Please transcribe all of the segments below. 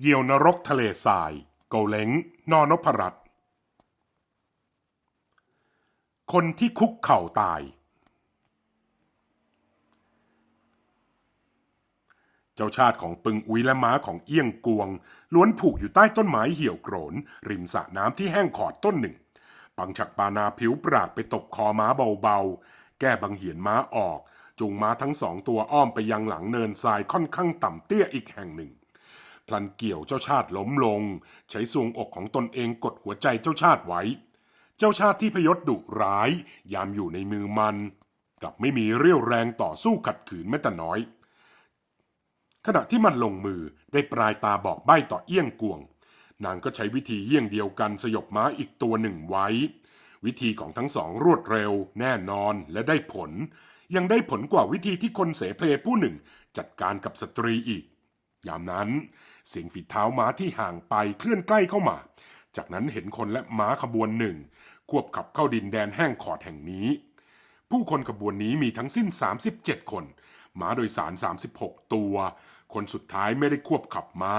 เหยี่ยวนรกทะเลทรายโกาเล้ง นอนพรัตน์คนที่คุกเข่าตาย เจ้าชาติของปึงอุยและม้าของเอี้ยงกวง ล้วนผูกอยู่ใต้ต้นไม้เหี่ยวโกรน ริมสระน้ำที่แห้งขอดต้นหนึ่ง ปังฉักปานาผิวปราดไปตบคอม้าเบาๆ แก้บังเหียนม้าออกจูงม้าทั้งสองตัวอ้อมไปยังหลังเนินทรายค่อนข้างต่ำเตี้ยอีกแห่งหนึ่ง พลันเกี่ยวเจ้าชาติล้มลง ใช้ทรวงอกของตนเองกดหัวใจเจ้าชาติไว้ เจ้าชาติที่พยศดุร้าย ยามอยู่ในมือมัน กลับไม่มีเรี่ยวแรงต่อสู้ขัดขืนแม้แต่น้อย ขณะที่มันลงมือได้ปลายตาบอกใบ้ต่อเอี้ยงกวง นางก็ใช้วิธีเยี่ยงเดียวกันสยบม้าอีกตัวหนึ่งไว้ วิธีของทั้งสองรวดเร็ว แน่นอนและได้ผล ยังได้ผลกว่าวิธีที่คนเสเพลผู้หนึ่ง จัดการกับสตรีอีก ยามนั้น เสียงฝีเท้าม้าที่ห่างไปเคลื่อนใกล้เข้ามา จากนั้นเห็นคนและม้าขบวนหนึ่ง ควบขับเข้าดินแดนแห้งขอดแห่งนี้ ผู้คนขบวนนี้มีทั้งสิ้น 37 คน ม้าโดยสาร 36 ตัว คนสุดท้ายไม่ได้ควบขับม้า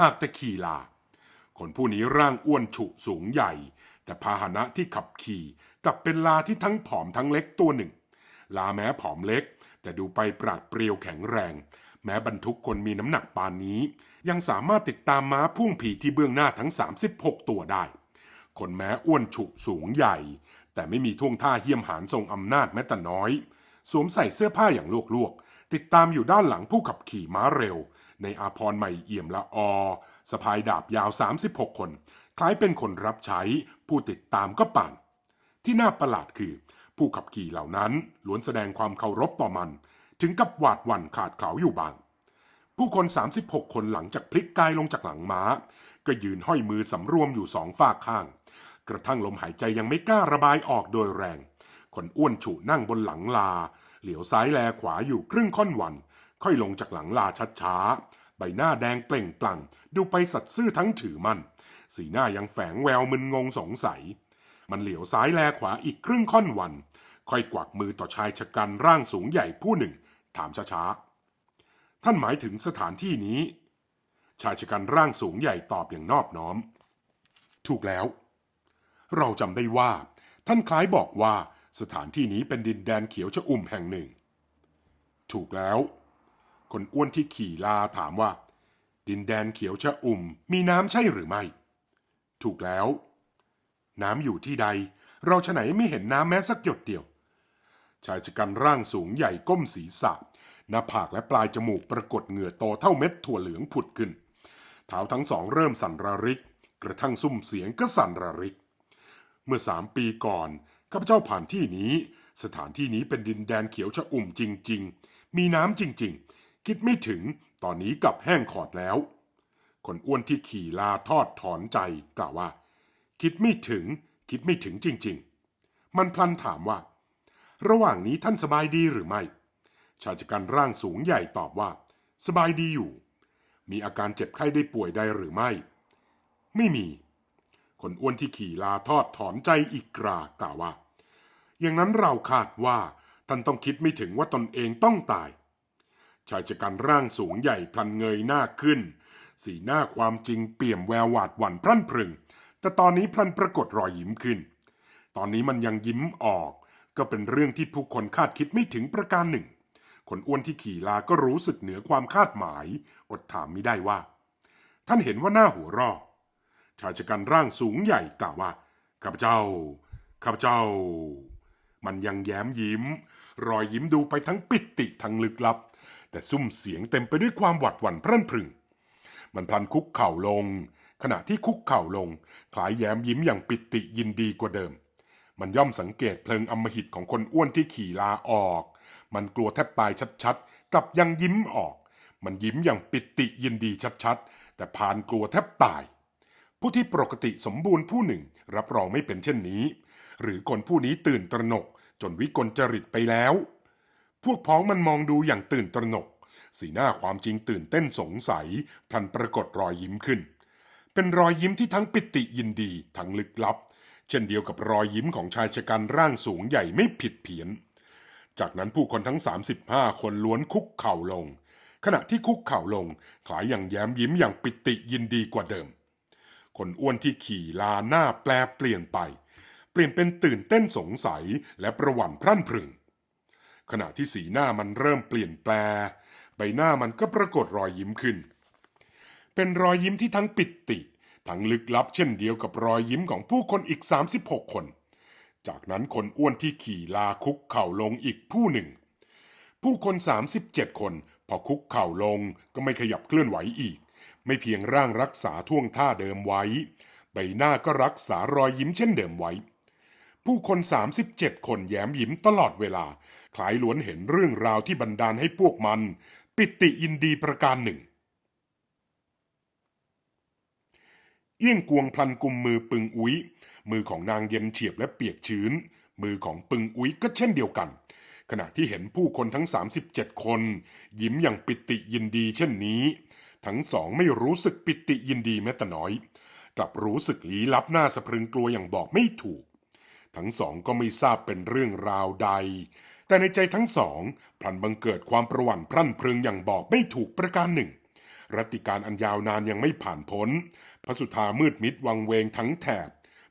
หากแต่ขี่ลา คนผู้นี้ร่างอ้วนฉุสูงใหญ่ แต่พาหนะที่ขับขี่กลับเป็นลาที่ทั้งผอมทั้งเล็กตัวหนึ่งลาแม้ผอมเล็ก แต่ดูไปปราดเปรียวแข็งแรง แม้บรรทุกคนมีน้ำหนักปานนี้ ยังสามารถติดตามม้าพุ่งผีที่เบื้องหน้าทั้ง 36 ตัวได้ คนแม้อ้วนฉุสูงใหญ่ แต่ไม่มีท่วงท่าเหี้ยมหานทรงอำนาจแม้แต่น้อย สวมใส่เสื้อผ้าอย่างลวกๆ ติดตามอยู่ด้านหลังผู้ขับขี่ม้าเร็ว ในอาพรใหม่เอี่ยมละออสะพายดาบยาว 36 คน คล้ายเป็นคนรับใช้ ผู้ติดตามก็ปั่นที่น่าประหลาดคือ ผู้ขับขี่เหล่านั้นล้วนแสดงความเคารพต่อมัน ถึงกับหวาดหวั่นขาดเขลาอยู่บาง ผู้คน 36 คนหลังจากพลิกกายลงจากหลังม้า ก็ยืนห้อยมือสำรวมอยู่สองฝากข้าง กระทั่งลมหายใจยังไม่กล้าระบายออกโดยแรง คนอ้วนฉุนั่งบนหลังลา เหลียวซ้ายแลขวาอยู่ครึ่งค่อนวัน ค่อยลงจากหลังลาช้าๆ ใบหน้าแดงเปล่งปลั่ง ดูไปสัตย์ซื่อทั้งถือมัน สีหน้ายังแฝงแววมึนงงสงสัย มันเหลียวซ้ายแลขวาอีกครึ่งค่อนวัน ค่อยกวักมือต่อชายชะกันร่างสูงใหญ่ผู้หนึ่ง ถามช้าๆ ท่านหมายถึงสถานที่นี้ ชายชะกันร่างสูงใหญ่ตอบอย่างนอบน้อม ถูกแล้ว เราจำได้ว่า ท่านคล้ายบอกว่าสถานที่นี้เป็นดินแดนเขียวชะอุ่มแห่งหนึ่ง ถูกแล้ว คนอ้วนที่ขี่ลาถามว่า ดินแดนเขียวชะอุ่ม มีน้ำใช่หรือไม่ ถูกแล้ว น้ำอยู่ที่ใด เราฉะไหนไม่เห็นน้ำแม้สักหยดเดียว ชายชะกันร่างสูงใหญ่ก้มศีรษะ หน้าผากและปลายจมูกปรากฏเหงื่อโตเท่าเม็ดถั่วเหลืองผุดขึ้นเท้าทั้งสองเริ่มสั่นระริก กระทั่งซุ้มเสียงก็สั่นระริก เมื่อสามปีก่อนข้าพเจ้าผ่านที่นี้ สถานที่นี้เป็นดินแดนเขียวชอุ่มจริง ๆ มีน้ำจริง ๆ คิดไม่ถึงตอนนี้กลับแห้งขอดแล้ว คนอ้วนที่ขี่ลาทอดถอนใจกล่าวว่า คิดไม่ถึง คิดไม่ถึงจริง ๆ มันพลันถามว่า ระหว่างนี้ท่านสบายดีหรือไม่ ชายชะกันร่างสูงใหญ่ตอบว่า สบายดีอยู่ มีอาการเจ็บไข้ได้ป่วยใดหรือไม่ ไม่มี คนอ้วนที่ขี่ลาทอดถอนใจอีกกรากล่าวว่า อย่างนั้นเราคาดว่าท่านต้องคิดไม่ถึงว่าตนเองต้องตาย ชายชะกันร่างสูงใหญ่พลันเงยหน้าขึ้น สีหน้าความจริงเปี่ยมแววหวาดหวั่นพรั่นพรึง แต่ตอนนี้พลันปรากฏรอยยิ้มขึ้น ตอนนี้มันยังยิ้มออก ก็เป็นเรื่องที่ผู้คนคาดคิดไม่ถึงประการหนึ่ง คนอ้วนที่ขี่ลาก็รู้สึกเหนือความคาดหมาย อดถามไม่ได้ว่า ท่านเห็นว่าหน้าหัวรอชายชะกันร่างสูงใหญ่กล่าวว่าข้าพเจ้าข้าพเจ้า มันยังแย้มยิ้ม รอยยิ้มดูไปทั้งปิติทั้งลึกลับ แต่ซุ้มเสียงเต็มไปด้วยความหวัดหวั่นพรั่นพรึง มันพลันคุกเข่าลง ขณะที่คุกเข่าลงคล้ายแย้มยิ้มอย่างปิติยินดีกว่าเดิม มันย่อมสังเกตเพลิงอมหิตของคนอ้วนที่ขี่ลาออก มันกลัวแทบตายชัดๆ กลับยังยิ้มออก มันยิ้มอย่างปิติยินดีชัดๆ แต่พานกลัวแทบตาย ผู้ที่ปกติสมบูรณ์ผู้หนึ่งรับรองไม่เป็นเช่นนี้ หรือคนผู้นี้ตื่นตระหนก จนวิกลจริตไปแล้ว พวกพ้องมันมองดูอย่างตื่นตระหนก สีหน้าความจริงตื่นเต้นสงสัยพลันปรากฏรอยยิ้มขึ้น เป็นรอยยิ้มที่ทั้งปิติยินดีทั้งลึกลับ เช่นเดียวกับรอยยิ้มของชายชะกันร่างสูงใหญ่ไม่ผิดเพี้ยน จากนั้นผู้คนทั้ง 35 คนล้วนคุกเข่าลง ขณะที่คุกเข่าลงคล้ายอย่างแย้มยิ้มอย่างปิติยินดีกว่าเดิม คนอ้วนที่ขี่ลาหน้าแปลเปลี่ยนไป เปลี่ยนเป็นตื่นเต้นสงสัยและประหวั่นพรั่นพรึง ขณะที่สีหน้ามันเริ่มเปลี่ยนแปล ใบหน้ามันก็ปรากฏรอยยิ้มขึ้น เป็นรอยยิ้มที่ทั้งปิติ ทั้งลึกลับเช่นเดียวกับรอยยิ้มของผู้คนอีก 36 คน จากนั้นคนอ้วนที่ขี่ลาคุกเข่าลงอีกผู้หนึ่ง ผู้คน 37 คน พอคุกเข่าลงก็ไม่ขยับเคลื่อนไหวอีก ไม่เพียงร่างรักษาท่วงท่าเดิมไว้ ใบหน้าก็รักษารอยยิ้มเช่นเดิมไว้ ผู้คน 37 คนแย้มยิ้มตลอดเวลา คล้ายล้วนเห็นเรื่องราวที่บันดาลให้พวกมัน ปิติยินดีประการหนึ่ง เอี้ยงกวงพลันกุมมือปึงอุ้ย มือของนางเย็นเฉียบและเปียกชื้น มือของปึงอุ้ยก็เช่นเดียวกัน ขณะที่เห็นผู้คนทั้ง 37 คน ยิ้มอย่างปิติยินดีเช่นนี้ ทั้งสองไม่รู้สึกปิติยินดีแม้แต่น้อย กลับรู้สึกลี้ลับหน้าสะพรึงกลัวอย่างบอกไม่ถูก ทั้งสองก็ไม่ทราบเป็นเรื่องราวใด แต่ในใจทั้งสองพลันบังเกิดความประหวั่นพรั่นพรึงอย่างบอกไม่ถูกประการหนึ่ง รัติการอันยาวนานยังไม่ผ่านพ้น พระสุธามืดมิดวังเวงทั้งแถบ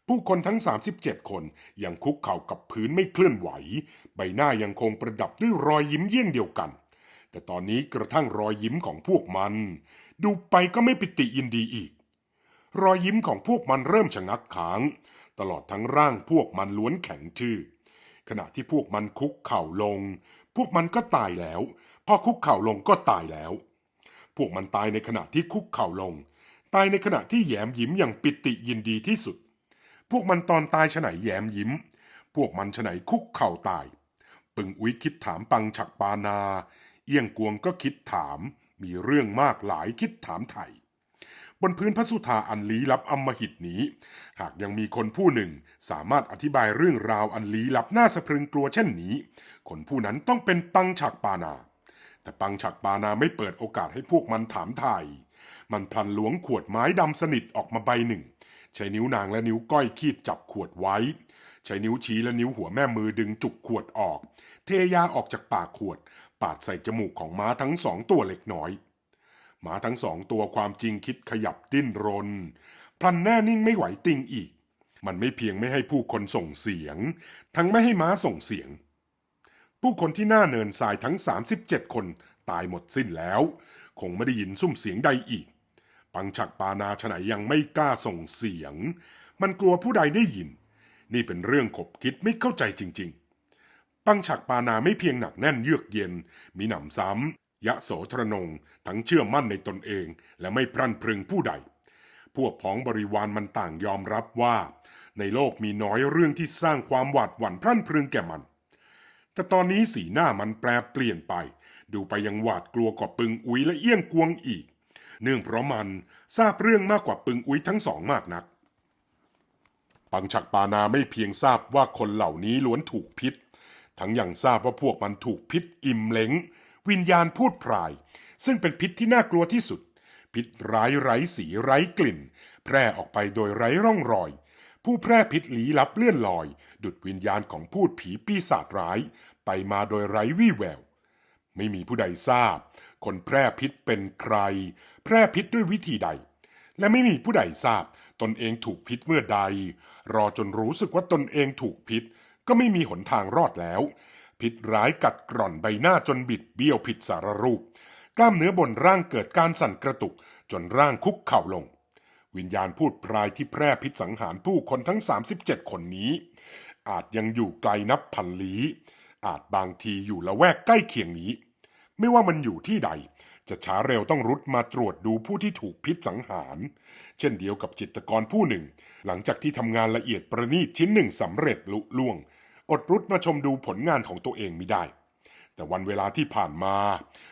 ผู้คนทั้ง 37 คนยังคุกเข่ากับพื้นไม่เคลื่อนไหว ใบหน้ายังคงประดับด้วยรอยยิ้มเยี่ยงเดียวกัน แต่ตอนนี้กระทั่งรอยยิ้มของพวกมัน ดูไปก็ไม่ปิติยินดีอีก รอยยิ้มของพวกมันเริ่มชะงักขาง ตลอดทั้งร่างพวกมันล้วนแข็งชื่อขณะที่พวกมันคุกเข่าลง พวกมันก็ตายแล้ว พอคุกเข่าลงก็ตายแล้ว พวกมันตายในขณะที่คุกเข่าลง ตายในขณะที่แย้มยิ้มอย่างปิติยินดีที่สุด พวกมันตอนตายฉไหนแย้มยิ้ม พวกมันฉไหนคุกเข่าตาย ปึงอุ้ยคิดถามปังฉักปานา เอี้ยงกวงก็คิดถาม มีเรื่องมากหลายคิดถามไถ่บนพื้นพระสุธาอันลี้ลับอำมหิตนี้ หากยังมีคนผู้หนึ่งสามารถอธิบายเรื่องราวอันลี้ลับน่าสะพรึงกลัวเช่นนี้ คนผู้นั้นต้องเป็นปังฉักปานา แต่ปังฉักปานาไม่เปิดโอกาสให้พวกมันถามไทยมันพลันล้วงขวดไม้ดำสนิทออกมาใบหนึ่ง ใช้นิ้วนางและนิ้วก้อยคีบจับขวดไว้ ใช้นิ้วชี้และนิ้วหัวแม่มือดึงจุกขวดออก เทยาออกจากปากขวด ปาดใส่จมูกของม้าทั้งสองตัวเล็กน้อยม้าทั้งสองตัวความจริงคิดขยับดิ้นรน พลันแน่นิ่งไม่ไหวติงอีก มันไม่เพียงไม่ให้ผู้คนส่งเสียง ทั้งไม่ให้ม้าส่งเสียง ผู้คนที่หน้าเนินทรายทั้ง 37 คนตายหมดสิ้นแล้ว คงไม่ได้ยินซุ้มเสียงใดอีก ปังฉักปานาฉไหนยังไม่กล้าส่งเสียง มันกลัวผู้ใดได้ยิน นี่เป็นเรื่องขบคิดไม่เข้าใจจริง ๆ ปังฉักปานาไม่เพียงหนักแน่นเยือกเย็น มีหนำซ้ำยะโสทรนง ทั้งเชื่อมั่นในตนเอง และไม่พรั่นพรึงผู้ใด พวกพ้องบริวารมันต่างยอมรับว่า ในโลกมีน้อยเรื่องที่สร้างความหวาดหวั่นพรั่นพรึงแก่มัน แต่ตอนนี้สีหน้ามันแปรเปลี่ยนไป ดูไปยังหวาดกลัวกว่าปึงอุ้ยและเอี้ยงกวงอีก เนื่องเพราะมันทราบเรื่องมากกว่าปึงอุ้ยทั้งสองมากนัก ปังฉักปานาไม่เพียงทราบว่าคนเหล่านี้ล้วนถูกพิษ ทั้งยังทราบว่าพวกมันถูกพิษอิ่มเหลงวิญญาณพูดพราย ซึ่งเป็นพิษที่น่ากลัวที่สุด พิษร้ายไร้สีไร้กลิ่น แพร่ออกไปโดยไร้ร่องรอย ผู้แพร่พิษลี้ลับเลื่อนลอย ดุดวิญญาณของพูดผีปีศาจร้าย ไปมาโดยไร้วี่แวว ไม่มีผู้ใดทราบ คนแพร่พิษเป็นใคร แพร่พิษด้วยวิธีใด และไม่มีผู้ใดทราบ ตนเองถูกพิษเมื่อใด รอจนรู้สึกว่าตนเองถูกพิษ ก็ไม่มีหนทางรอดแล้ว พิษร้ายกัดกร่อนใบหน้าจนบิดเบี้ยวผิดสารรูป กล้ามเนื้อบนร่างเกิดการสั่นกระตุก จนร่างคุกเข่าลงวิญญาณพูดพรายที่แพร่พิษสังหารผู้คนทั้ง 37 คนนี้ อาจยังอยู่ไกลนับพันลี้ อาจบางทีอยู่ละแวกใกล้เคียงนี้ ไม่ว่ามันอยู่ที่ใด จะช้าเร็วต้องรุดมาตรวจดูผู้ที่ถูกพิษสังหาร เช่นเดียวกับจิตกรผู้หนึ่ง หลังจากที่ทำงานละเอียดประณีตชิ้นหนึ่งสำเร็จลุล่วง อดรุดมาชมดูผลงานของตัวเองไม่ได้ แต่วันเวลาที่ผ่านมา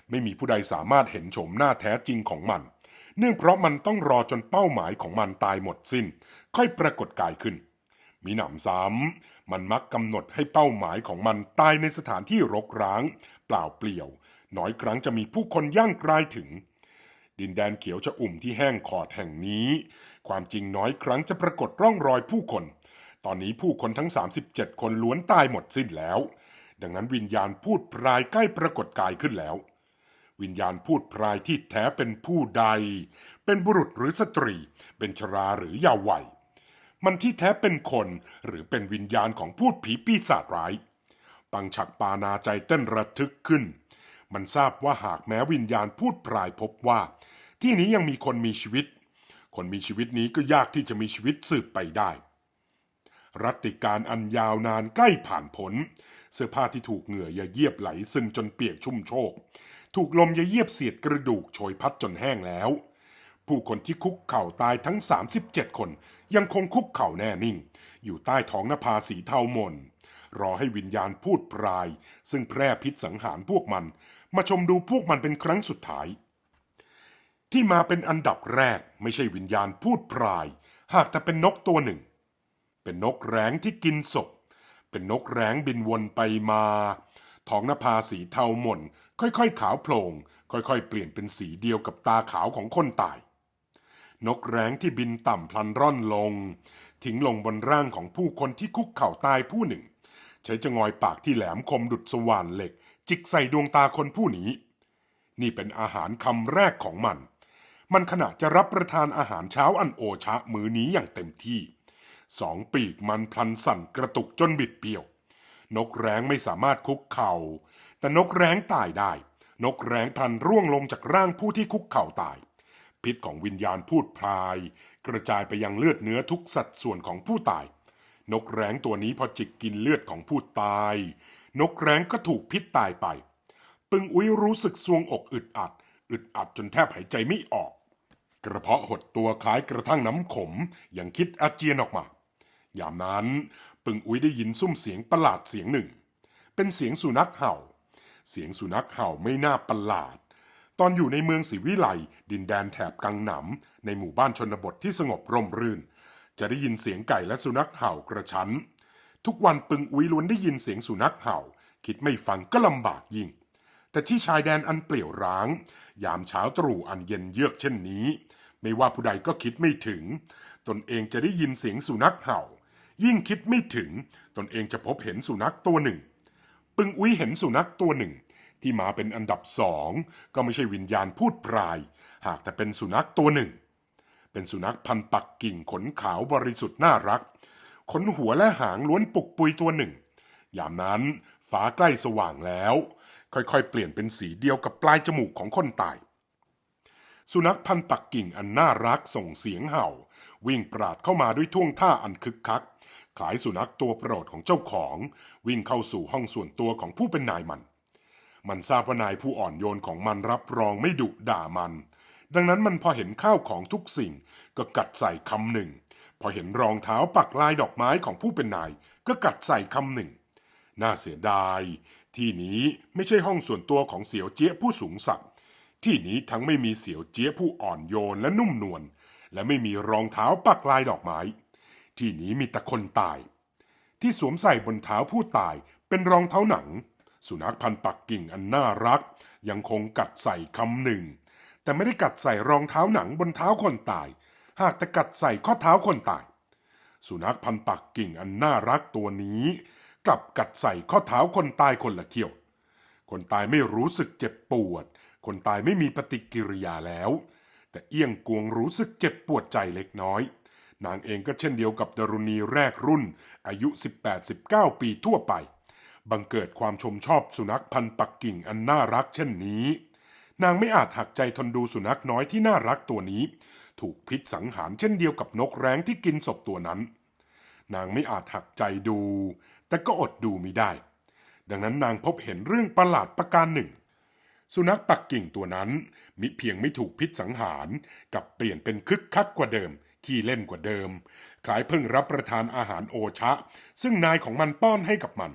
ไม่มีผู้ใดสามารถเห็นโฉมหน้าแท้จริงของมันเนื่องเพราะมันต้องรอจนเป้าหมายของมันตายหมดสิ้น ค่อยปรากฏกายขึ้น มีหนำซ้ำมันมักกำหนดให้เป้าหมายของมันตายในสถานที่รกร้าง เปล่าเปลี่ยว น้อยครั้งจะมีผู้คนย่างกลายถึง ดินแดนเขียวจะอุ่มที่แห้งขอดแห่งนี้ ความจริงน้อยครั้งจะปรากฏร่องรอยผู้คน ตอนนี้ผู้คนทั้ง 37 คนล้วนตายหมดสิ้นแล้ว ดังนั้นวิญญาณพูดพรายใกล้ปรากฏกายขึ้นแล้ว วิญญาณพูดพรายที่แท้เป็นผู้ใด เป็นบุรุษหรือสตรี เป็นชราหรือเยาว์วัย มันที่แท้เป็นคน หรือเป็นวิญญาณของพูดผีปีศาจร้าย ปังฉักปานาใจเต้นระทึกขึ้น มันทราบว่าหากแม้วิญญาณพูดพรายพบว่า ที่นี้ยังมีคนมีชีวิต คนมีชีวิตนี้ก็ยากที่จะมีชีวิตสืบไปได้ รัตติการอันยาวนานใกล้ผ่านพ้นเสื้อผ้าที่ถูกเหงื่อยาเยียบไหลซึมจนเปียกชุ่มโชก ถูกลมยาเยียบเสียดกระดูกโชยพัดจนแห้งแล้ว ผู้คนที่คุกเข่าตายทั้ง 37 คน ยังคงคุกเข่าแน่นิ่ง อยู่ใต้ท้องนภาสีเทามนรอให้วิญญาณพูดพราย ซึ่งแพร่พิษสังหารพวกมัน มาชมดูพวกมันเป็นครั้งสุดท้าย ที่มาเป็นอันดับแรกไม่ใช่วิญญาณพูดพราย หากแต่เป็นนกตัวหนึ่ง เป็นนกแร้งที่กินศพ เป็นนกแร้งบินวนไปมาท้องนภาสีเทาหม่นค่อยๆ ขาวโพลงค่อยๆ เปลี่ยนเป็นสีเดียวกับตาขาวของคนตาย นกแร้งที่บินต่ำพลันร่อนลง ทิ้งลงบนร่างของผู้คนที่คุกเข่าตายผู้หนึ่ง ใช้จงอยปากที่แหลมคมดุดสว่านเหล็ก จิกใส่ดวงตาคนผู้นี้ นี่เป็นอาหารคำแรกของมัน มันขณะจะรับประทานอาหารเช้าอันโอชะมื้อนี้อย่างเต็มที่ สองปีกมันพลันสั่นกระตุกจนบิดเบี้ยว นกแร้งไม่สามารถคุกเข่า แต่นกแร้งตายได้ นกแร้งพลันร่วงลงจากร่างผู้ที่คุกเข่าตาย พิษของวิญญาณพูดพราย กระจายไปยังเลือดเนื้อทุกสัดส่วนของผู้ตาย นกแร้งตัวนี้พอจิกกินเลือดของผู้ตาย นกแร้งก็ถูกพิษตายไป ปึงอุ้ยรู้สึกซวงอกอึดอัด อึดอัดจนแทบหายใจไม่ออก กระเพาะหดตัวคล้ายกระทั่งน้ำขมยังคิดอาเจียนออกมา ยามนั้นปึงอุ้ยได้ยินซุ้มเสียงประหลาดเสียงหนึ่ง เป็นเสียงสุนัขเห่า เสียงสุนัขเห่าไม่น่าประหลาด ตอนอยู่ในเมืองศรีวิไลดินแดนแถบกังหนำในหมู่บ้านชนบทที่สงบร่มรื่น จะได้ยินเสียงไก่และสุนัขเห่ากระชั้น ทุกวันปึงอุ้ยล้วนได้ยินเสียงสุนัขเห่า คิดไม่ฟังก็ลำบากยิ่ง แต่ที่ชายแดนอันเปลี่ยวร้าง ยามเช้าตรู่อันเย็นเยือกเช่นนี้ ไม่ว่าผู้ใดก็คิดไม่ถึง ตนเองจะได้ยินเสียงสุนัขเห่า ยิ่งคิดไม่ถึง ตนเองจะพบเห็นสุนัขตัวหนึ่ง ปึงอุ้ยเห็นสุนัขตัวหนึ่ง ที่มาเป็นอันดับสองก็ไม่ใช่วิญญาณพูดพราย หากแต่เป็นสุนัขตัวหนึ่ง เป็นสุนัขพันปักกิ่งขนขาวบริสุทธิ์น่ารัก ขนหัวและหางล้วนปุกปุยตัวหนึ่ง ยามนั้นฟ้าใกล้สว่างแล้ว ค่อยๆ เปลี่ยนเป็นสีเดียวกับปลายจมูกของคนตายสุนัขพันปักกิ่งอันน่ารักส่งเสียงเห่า วิ่งปราดเข้ามาด้วยท่วงท่าอันคึกคักคล้ายสุนัขตัวโปรดของเจ้าของ วิ่งเข้าสู่ห้องส่วนตัวของผู้เป็นนายมัน มันทราบว่านายผู้อ่อนโยนของมันรับรองไม่ดุด่ามัน ดังนั้นมันพอเห็นข้าวของทุกสิ่งก็กัดใส่คำหนึ่ง พอเห็นรองเท้าปักลายดอกไม้ของผู้เป็นนาย ก็กัดใส่คำหนึ่ง น่าเสียดาย ที่นี้ไม่ใช่ห้องส่วนตัวของเสี่ยวเจี๊ยผู้สูงศักดิ์ที่นี้ทั้งไม่มีเสี่ยวเจี๊ยผู้อ่อนโยนและนุ่มนวลและไม่มีรองเท้าปักลายดอกไม้ ที่นี้มีแต่คนตาย ที่สวมใส่บนเท้าผู้ตายเป็นรองเท้าหนัง สุนัขพันธุ์ปักกิ่งอันน่ารัก ยังคงกัดใส่คำหนึ่ง แต่ไม่ได้กัดใส่รองเท้าหนังบนเท้าคนตาย หากแต่กัดใส่ข้อเท้าคนตาย สุนัขพันธุ์ปักกิ่งอันน่ารักตัวนี้ กลับกัดใส่ข้อเท้าคนตายคนละเขี้ยว คนตายไม่รู้สึกเจ็บปวด คนตายไม่มีปฏิกิริยาแล้ว แต่เอี้ยงกวงรู้สึกเจ็บปวดใจเล็กน้อยนางเองก็เช่นเดียวกับดารุณีแรกรุ่น อายุ 18-19 ปีทั่วไป บังเกิดความชมชอบสุนัขพันธุ์ปักกิ่งอันน่ารักเช่นนี้ นางไม่อาจหักใจทนดูสุนัขน้อยที่น่ารักตัวนี้ ถูกพิษสังหารเช่นเดียวกับนกแร้งที่กินศพตัวนั้น นางไม่อาจหักใจดู แต่ก็อดดูไมิได้ ดังนั้นนางพบเห็นเรื่องประหลาดประการหนึ่ง สุนัขปักกิ่งตัวนั้น มิเพียงไม่ถูกพิษสังหารกับเปลี่ยนเป็นคึกคักกว่าเดิมขี้เล่นกว่าเดิมคล้ายเพิ่งรับประทานอาหารโอชะ ซึ่งนายของมันป้อนให้กับมัน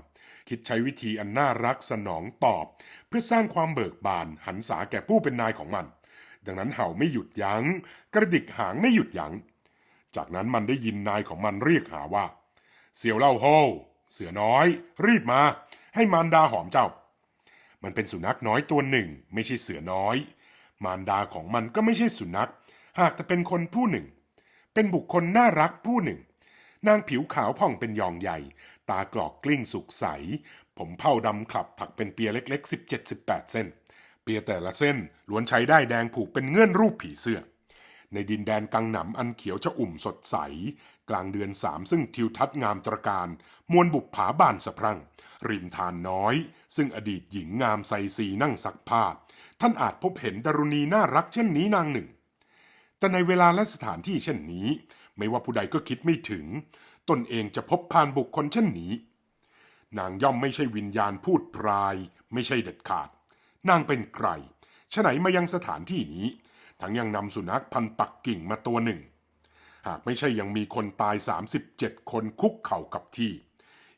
คิดใช้วิธีอันน่ารักสนองตอบ เพื่อสร้างความเบิกบานหันษาแก่ผู้เป็นนายของมัน ดังนั้นเห่าไม่หยุดยัง้ง กระดิกหางไม่หยุดยัง้ง จากนั้นมันได้ยินนายของมันเรียกหาว่า เสี่ยวเล่าโฮเสือน้อย รีบมา ให้มารดาหอมเจ้า มันเป็นสุนัขน้อยตัวหนึ่ง ไม่ใช่เสือน้อย มารดาของมันก็ไม่ใช่สุนัข หากแต่เป็นคนผู้หนึ่ง เป็นบุคคลน่ารักผู้หนึ่ง นางผิวขาวผ่องเป็นยองใหญ่ ตากรอกกลิ้งสุกใส ผมเผ้าดำขลับถักเป็นเปียเล็กๆ 17-18 เส้น เปียแต่ละเส้นล้วนใช้ได้แดงผูกเป็นเงื่อนรูปผีเสื้อ ในดินแดนกังหนำอันเขียวจะอุ่มสดใส กลางเดือนสามซึ่งทิวทัศน์งามตระการ มวลบุปผาบานสะพรั่ง ริมทานน้อย ซึ่งอดีตหญิงงามไซซีนั่งซักผ้า ท่านอาจพบเห็นดารุณีน่ารักเช่นนี้นางหนึ่งแต่ในเวลาและสถานที่เช่นนี้ ไม่ว่าผู้ใดก็คิดไม่ถึง ตนเองจะพบพานบุคคลเช่นนี้ นางย่อมไม่ใช่วิญญาณพูดพราย ไม่ใช่เด็ดขาด นางเป็นใครฉไหนมายังสถานที่นี้ ทั้งยังนำสุนัขพันธุ์ปักกิ่งมาตัวหนึ่ง หากไม่ใช่ยังมีคนตาย 37 คนคุกเข่ากับที่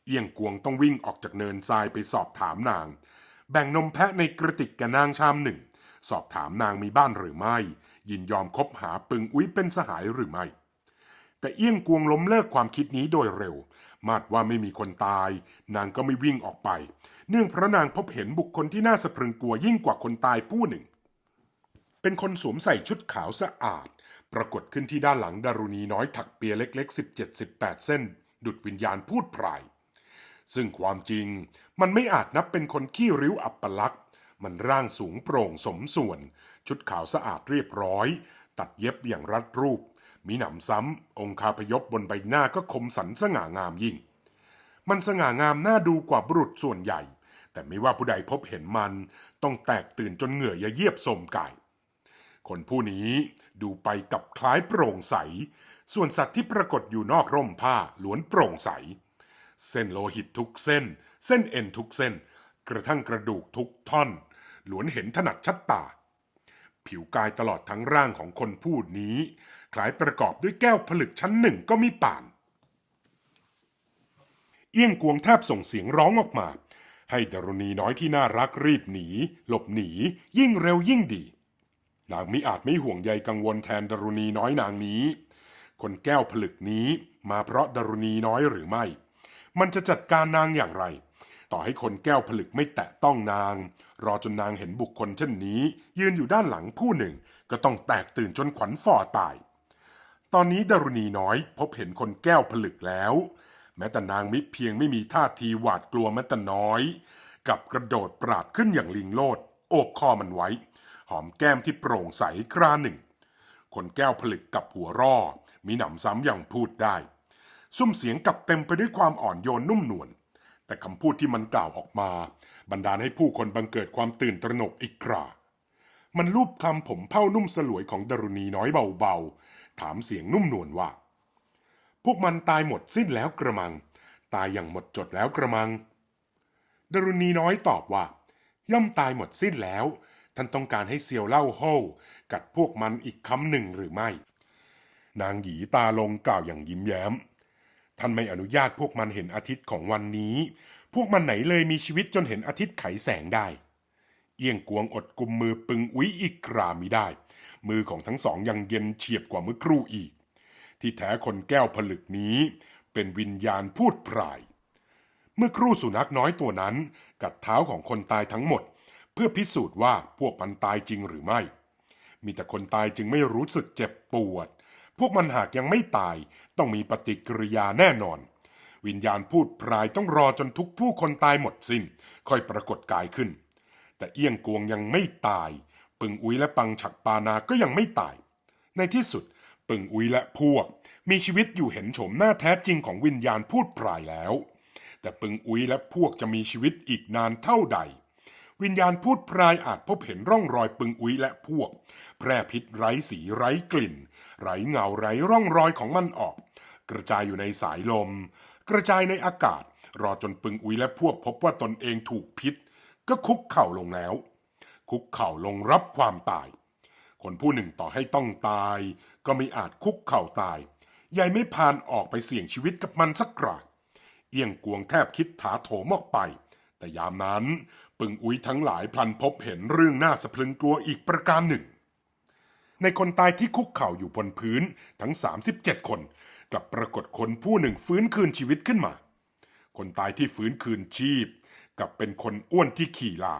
เอี้ยงกวงต้องวิ่งออกจากเนินทรายไปสอบถามนาง แบ่งนมแพะในกระติกกับนางชามหนึ่ง สอบถามนางมีบ้านหรือไม่ ยินยอมคบหาปึงอุ้ยเป็นสหายหรือไม่ แต่เอี้ยงกวงล้มเลิกความคิดนี้โดยเร็ว มาดว่าไม่มีคนตาย นางก็ไม่วิ่งออกไป เนื่องพระนางพบเห็นบุคคลที่น่าสะพรึงกลัวยิ่งกว่าคนตายผู้หนึ่ง เป็นคนสวมใส่ชุดขาวสะอาด ปรากฏขึ้นที่ด้านหลังดารุณีน้อยถักเปียเล็กๆ 17-18 เส้น ดุดวิญญาณพูดพราย ซึ่งความจริงมันไม่อาจนับเป็นคนขี้ริ้วอับปลักษ์มันร่างสูงโปร่งสมส่วน ชุดขาวสะอาดเรียบร้อย ตัดเย็บอย่างรัดรูป มีหนำซ้ำองค์คาพยพบนใบหน้าก็คมสันสง่างามยิ่ง มันสง่างามน่าดูกว่าบุรุษส่วนใหญ่ แต่ไม่ว่าผู้ใดพบเห็นมัน ต้องแตกตื่นจนเหงื่อยเยียบสมกาย คนผู้นี้ดูไปกับคล้ายโปร่งใส ส่วนสัตว์ที่ปรากฏอยู่นอกร่มผ้าล้วนโปร่งใส เส้นโลหิตทุกเส้น เส้นเอ็นทุกเส้น กระทั่งกระดูกทุกท่อนล้วนเห็นถนัดชัดตาผิวกายตลอดทั้งร่างของคนผู้นี้ คล้ายประกอบด้วยแก้วผลึกชั้นหนึ่งก็มีป่าน เอี้ยงกวงแทบส่งเสียงร้องออกมา ให้ดารุณีน้อยที่น่ารักรีบหนี หลบหนี ยิ่งเร็วยิ่งดี นางมิอาจไม่ห่วงใยกังวลแทนดารุณีน้อยนางนี้ คนแก้วผลึกนี้มาเพราะดารุณีน้อยหรือไม่ มันจะจัดการนางอย่างไร ต่อให้คนแก้วผลึกไม่แตะต้องนาง รอจนนางเห็นบุคคลเช่นนี้ ยืนอยู่ด้านหลังผู้หนึ่ง ก็ต้องแตกตื่นจนขวัญฝ่อตาย ตอนนี้ดารุณีน้อยพบเห็นคนแก้วผลึกแล้ว แม้แต่นางมิเพียงไม่มีท่าทีหวาดกลัวแม้แต่น้อย กับกระโดดปราดขึ้นอย่างลิงโลด โอบคอมันไว้ หอมแก้มที่โปร่งใสคราหนึ่ง คนแก้วผลึกกับหัวร่อ มีหนำซ้ำอย่างพูดได้ ซุ้มเสียงกับเต็มไปด้วยความอ่อนโยนนุ่มนวลแต่คำพูดที่มันกล่าวออกมา บันดาลให้ผู้คนบังเกิดความตื่นตระหนกอีกครา มันลูบคำผมเผ้านุ่มสลวยของดารุณีน้อยเบาๆ ถามเสียงนุ่มนวลว่า พวกมันตายหมดสิ้นแล้วกระมัง ตายอย่างหมดจดแล้วกระมังดารุณีน้อยตอบว่า ย่อมตายหมดสิ้นแล้ว ท่านต้องการให้เซียวเล่าโฮวกัดพวกมันอีกคำหนึ่งหรือไม่ นางหยีตาลงกล่าวอย่างยิ้มแย้ม ท่านไม่อนุญาตพวกมันเห็นอาทิตย์ของวันนี้ พวกมันไหนเลยมีชีวิตจนเห็นอาทิตย์ไขแสงได้ เอี้ยงกวงอดกุมมือปึงอุ้ยอีกรามิได้ มือของทั้งสองยังเย็นเฉียบกว่าเมื่อครู่อีก ที่แท้คนแก้วผลึกนี้ เป็นวิญญาณพูดพราย เมื่อครู่สุนัขน้อยตัวนั้น กัดเท้าของคนตายทั้งหมด เพื่อพิสูจน์ว่าพวกมันตายจริงหรือไม่ มีแต่คนตายจึงไม่รู้สึกเจ็บปวด พวกมันหากยังไม่ตายต้องมีปฏิกิริยาแน่นอนวิญญาณพูดพรายต้องรอจนทุกผู้คนตายหมดสิ้น ค่อยปรากฏกายขึ้น แต่เอี้ยงกวงยังไม่ตาย ปึงอุ้ยและปังฉักปานาก็ยังไม่ตาย ในที่สุด ปึงอุ้ยและพวก มีชีวิตอยู่เห็นโฉมหน้าแท้จริงของวิญญาณพูดพรายแล้ว แต่ปึงอุ้ยและพวกจะมีชีวิตอีกนานเท่าใด วิญญาณพูดพรายอาจพบเห็นร่องรอยปึงอุ้ยและพวก แพร่พิษไร้สีไร้กลิ่น ไร้เงาไร้ร่องรอยของมันออก กระจายอยู่ในสายลม กระจายในอากาศรอจนปึงอุ้ยและพวกพบว่าตนเองถูกพิษ ก็คุกเข่าลงแล้ว คุกเข่าลงรับความตาย คนผู้หนึ่งต่อให้ต้องตาย ก็ไม่อาจคุกเข่าตายยายไม่พานออกไปเสี่ยงชีวิตกับมันสักกราเอียงกวงแทบคิดถาโถมออกไป แต่ยามนั้นปึงอุ้ยทั้งหลายพลันพบเห็นเรื่องน่าสะพรึงกลัวอีกประการหนึ่ง ในคนตายที่คุกเข่าอยู่บนพื้นทั้ง 37 คนกลับปรากฏคนผู้หนึ่งฟื้นคืนชีวิตขึ้นมา คนตายที่ฟื้นคืนชีพ กับเป็นคนอ้วนที่ขี่ลา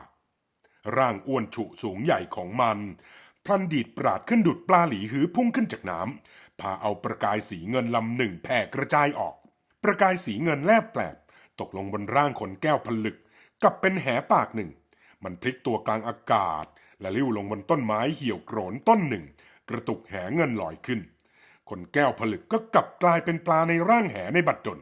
ร่างอ้วนฉุสูงใหญ่ของมัน พลันดีดปราดขึ้นดุดปลาหลีหือพุ่งขึ้นจากน้ำพาเอาประกายสีเงินลำหนึ่งแผ่กระจายออก ประกายสีเงินแลบแปลบตกลงบนร่างคนแก้วผลึกกลับเป็นแหปากหนึ่ง มันพลิกตัวกลางอากาศ และลิ้วลงบนต้นไม้เหี่ยวโกรนต้นหนึ่ง กระตุกแหเงินลอยขึ้น คนแก้วผลึกก็กลับกลายเป็นปลาในร่างแหในบัดดล